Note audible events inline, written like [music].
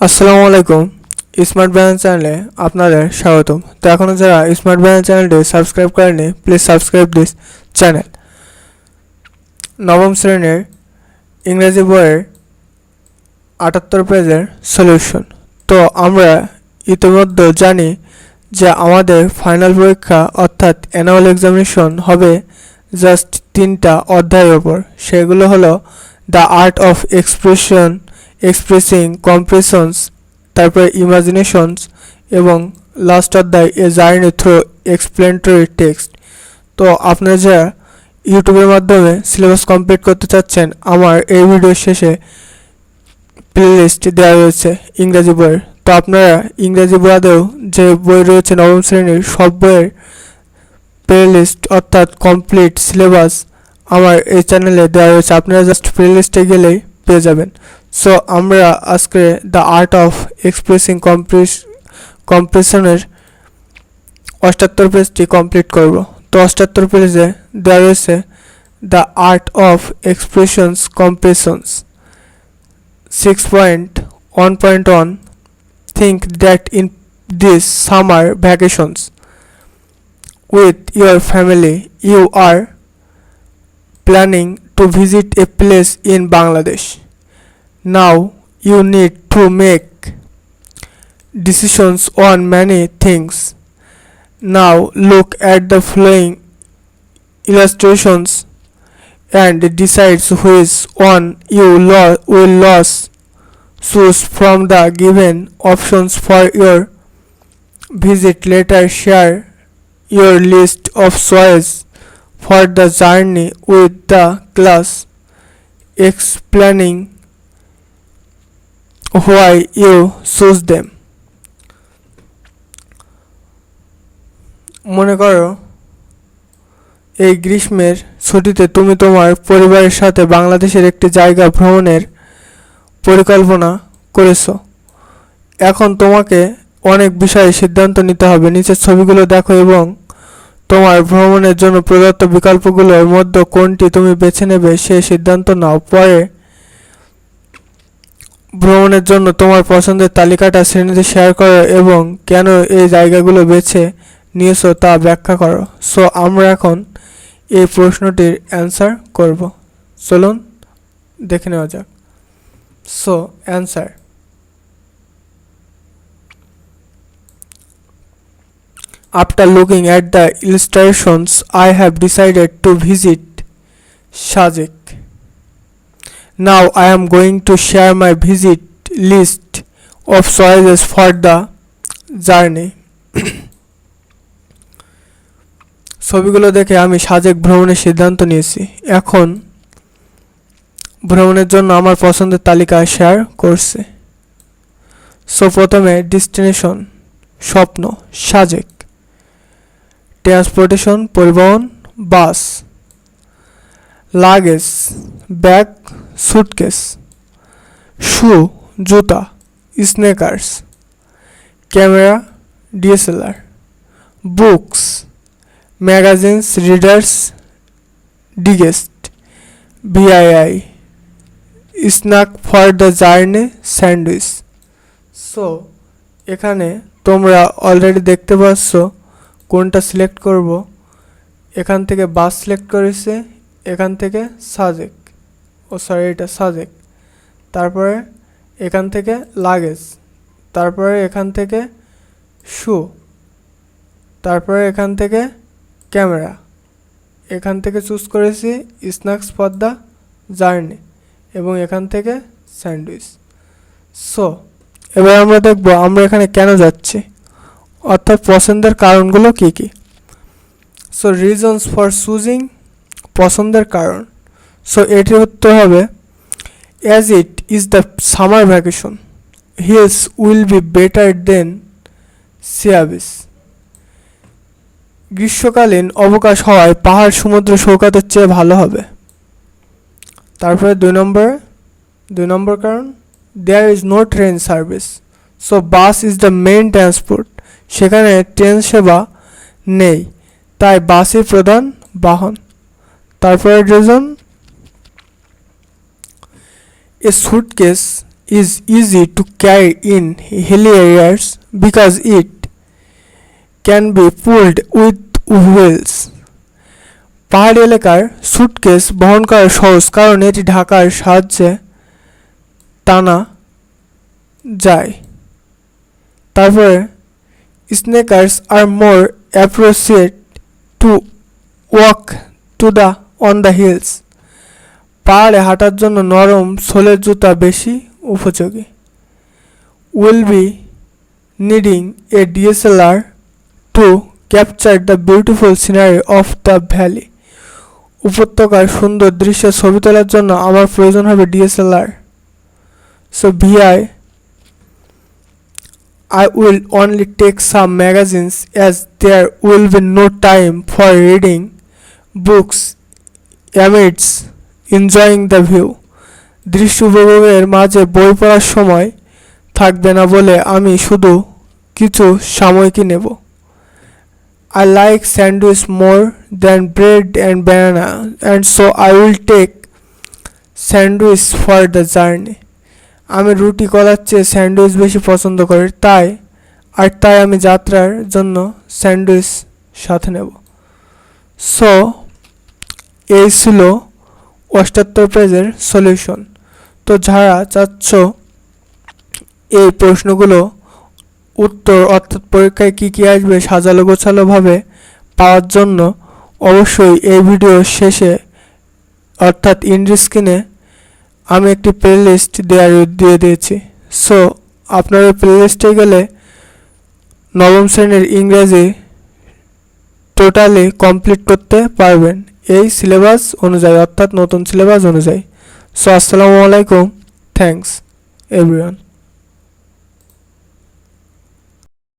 আসসালামু আলাইকুম। Smart balance চ্যানেলে আপনাদের স্বাগতম। তো এখনও যারা স্মার্ট ব্যালেন্স চ্যানেলটি সাবস্ক্রাইব করেনি প্লিজ সাবস্ক্রাইব দিস চ্যানেল। নবম শ্রেণির ইংরেজি বইয়ের আটাত্তর পেজের সলিউশন তো আমরা ইতিমধ্যে জানি যে আমাদের ফাইনাল পরীক্ষা অর্থাৎ অ্যানুয়াল এক্সামিনেশন হবে জাস্ট তিনটা অধ্যায়ের ওপর সেগুলো হলো the art of expression expressing compressions তারপরে ইমাজিনেশনস এবং লাস্ট অধ্যায় a journey through explanatory text তো আপনারা যারা ইউটিউবের মাধ্যমে সিলেবাস কমপ্লিট করতে চাচ্ছেন, আমার এই ভিডিওর শেষে প্লেলিস্ট দেওয়া রয়েছে ইংরেজি বইয়ের। তো আপনারা ইংরেজি বাদেও যে বই রয়েছে নবম শ্রেণির, সব বইয়ের প্লেলিস্ট অর্থাৎ কমপ্লিট সিলেবাস আমার এই চ্যানেলে দেওয়া রয়েছে। আপনারা জাস্ট প্লেলিস্টে গেলেই পেয়ে যাবেন। সো আমরা আজকে the art of expressing compress কম্প্রেশনের অষ্টাত্তর পেজটি কমপ্লিট করব। তো অষ্টাত্তর পেজে দেওয়া রয়েছে the art of expressions compressions six point one point one think that in this summer vacations with your family you are planning to visit a place in Bangladesh now you need to make decisions on many things. Now look at the following illustrations and decide which one you lo- will lose. Choose from the given options for your visit. Later share your list of choice for the journey with the class. Explaining why you choose them. মনে করো, এই গ্রীষ্মের ছুটিতে তুমি তোমার পরিবারের সাথে বাংলাদেশের একটি জায়গা ভ্রমণের পরিকল্পনা করেছ। এখন তোমাকে অনেক বিষয়ে সিদ্ধান্ত নিতে হবে। নিচের ছবিগুলো দেখো এবং তোমার ভ্রমণের জন্য প্রদত্ত বিকল্পগুলোর মধ্যে কোনটি তুমি বেছে নেবে সে সিদ্ধান্ত নাও। পরে ভ্রমণের জন্য তোমার পছন্দের তালিকাটা শ্রেণীতে শেয়ার করো এবং কেন এই জায়গাগুলো বেছে নিয়েছো তা ব্যাখ্যা করো। সো আমরা এখন এই প্রশ্নটির অ্যান্সার করব। চলুন দেখে নেওয়া যাক। So answer After looking at the illustrations, I have decided to visit Shajik. Now I am going to share my visit list of choices for the journey. [coughs] ছবিগুলো দেখে আমি সাজেক ভ্রমণের সিদ্ধান্ত নিয়েছি। এখন ভ্রমণের জন্য আমার পছন্দের তালিকা শেয়ার করছে। সো প্রথমে ডেস্টিনেশন স্বপ্ন, সাজেক। ট্রান্সপোর্টেশন পরিবহন bus luggage bag suitcase shoe জুতা sneakers camera DSLR books magazines reader's digest V I I snack for the journey sandwich so এখানে তোমরা অলরেডি দেখতে পাচ্ছ কোনটা সিলেক্ট করব। এখান থেকে বাস সিলেক্ট করেছে, এখান থেকে সাজেক ও সরি এটা সাজেক তারপরে এখান থেকে লাগেজ তারপরে এখান থেকে শু তারপরে এখান থেকে ক্যামেরা এখান থেকে চুজ করেছি স্ন্যাক্স ফর দ্য জার্নি এবং এখান থেকে স্যান্ডউইচ সো এবার আমরা দেখব আমরা এখানে কেন যাচ্ছি, অর্থাৎ পছন্দের কারণগুলো কী কী? সো রিজনস ফর চুজিং পছন্দের কারণ। সো এটি উত্তর হবে। As it is the summer vacation hills will be better than sea beaches গ্রীষ্মকালীন অবকাশ হওয়ায় পাহাড় সমুদ্র সৈকতের চেয়ে ভালো হবে। তারপরে দুই নম্বরে, দুই নম্বর কারণ there is no train service so bus is the main transport সেখানে ট্রেন সেবা নেই, তাই বাসই প্রধান বাহন। তারপরে reason a suitcase is easy to carry in hilly areas because it can be pulled with wheels. পাহাড়ি এলাকার সুটকেস বহন করা সহজ কারণ এটি ঢাকার সাহায্যে টানা যায় তারপরে sneakers are more appropriate to walk to the on the hills পাহাড়ে হাঁটার জন্য নরম সোলের জুতা বেশি উপযোগী। Will be needing a DSLR to capture the beautiful scenery of the valley উপত্যকার সুন্দর দৃশ্য ছবি তোলার জন্য আমার প্রয়োজন হবে DSLR so V I I will only take some magazines as there will be no time for reading books, amidst enjoying the view দৃশ্য উপভোগের মাঝে বই পড়ার সময় থাকবে না বলে আমি শুধু কিছু সাময়িকী নেব। I like sandwich more than bread and banana, and so I will take sandwich for the journey. আমি রুটি কলার চেয়ে স্যান্ডউইচ বেশি পছন্দ করি, তাই, আর তাই আমি যাত্রার জন্য স্যান্ডউইচ সাথে নেব। সো এই ছিল অষ্টাত্তর পেজের সলিউশন তো যারা চাচ্ছ এই প্রশ্নগুলো উত্তর অর্থাৎ পরীক্ষায় কী কী আসবে সাজালো গোছালোভাবে পাওয়ার জন্য অবশ্যই এই ভিডিও শেষে অর্থাৎ ইন্ডি আমি একটি প্লেলিস্ট দেওয়ার দিয়ে দিয়েছি। সো আপনার ওই প্লেলিস্টে গেলে নবম শ্রেণির ইংরেজি টোটালি কমপ্লিট করতে পারবেন। এই সিলেবাস অনুযায়ী অর্থাৎ নতুন সিলেবাস অনুযায়ী। সো আসসালামু আলাইকুম। Thanks everyone